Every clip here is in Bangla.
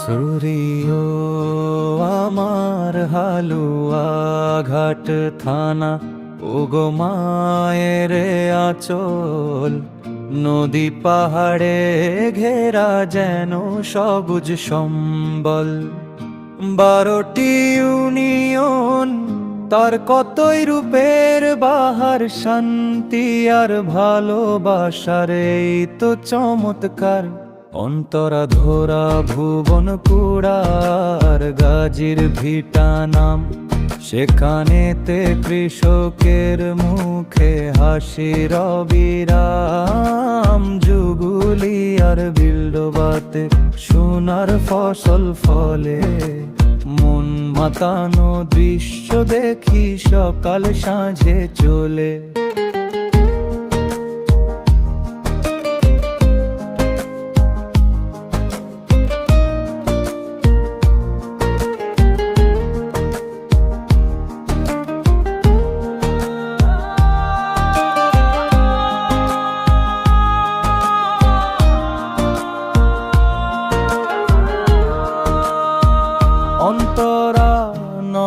সূর্য আমার হালুয়া ঘাট থানা, ওগো মায়ের আচল। নদী পাহাড়ে ঘেরা যেন সবুজ সম্বল। বারোটি ইউনিয়ন তার কতই রূপের বাহার, শান্তি আর ভালোবাসার এই তো চমৎকার। অন্তরা ধরা ভুবন কুড়ার, গাজির ভিটা নাম। সেখানেতে কৃষকের মুখে হাসি রবিরাম যুগুলি আর বিল্ডবাতে সোনার ফসল ফলে। মন মাতানো দৃশ্য দেখি সকাল সাঁঝে চলে।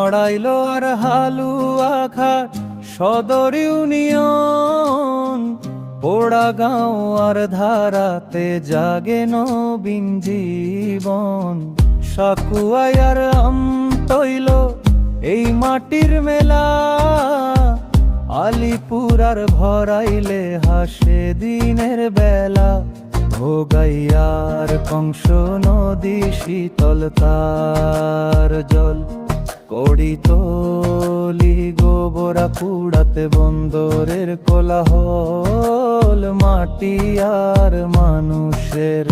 নড়াইল আর হালুয়া ঘাট সদর ইউনিয়ন, পোড়া গাঁও আর ধারাতে জাগে নবীন জীবন। সাকুয়াই আর আম তৈল এই মাটির মেলা। আলিপুর আর ভরাইলে হাসে দিনের বেলা। ভোগাইয়ার কংস নদী শীতল তার জল। কড়ি তলি গোবরা পুড়াতে বন্দরের কোলাহল, মাটি আর মানুষের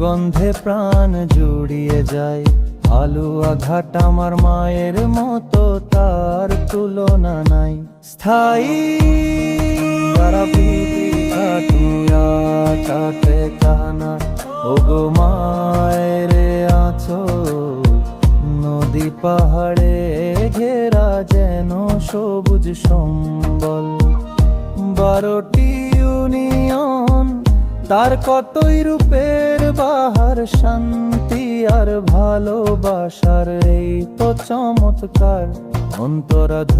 গন্ধে প্রাণ জুড়িয়ে যায়। আলুয়া ঘাট আমার মায়ের মতো, তার তুলনা নাই। স্থায়ী কাটে কানা। ওগো মায়ের আছো নদী পাহাড়ে যেন সবুজ সম্বল। বারোটি ইউনিয়ন, তার কতই রূপের বাহার, শান্তি আর ভালোবাসার এই তো চমৎকার অন্তরা ধ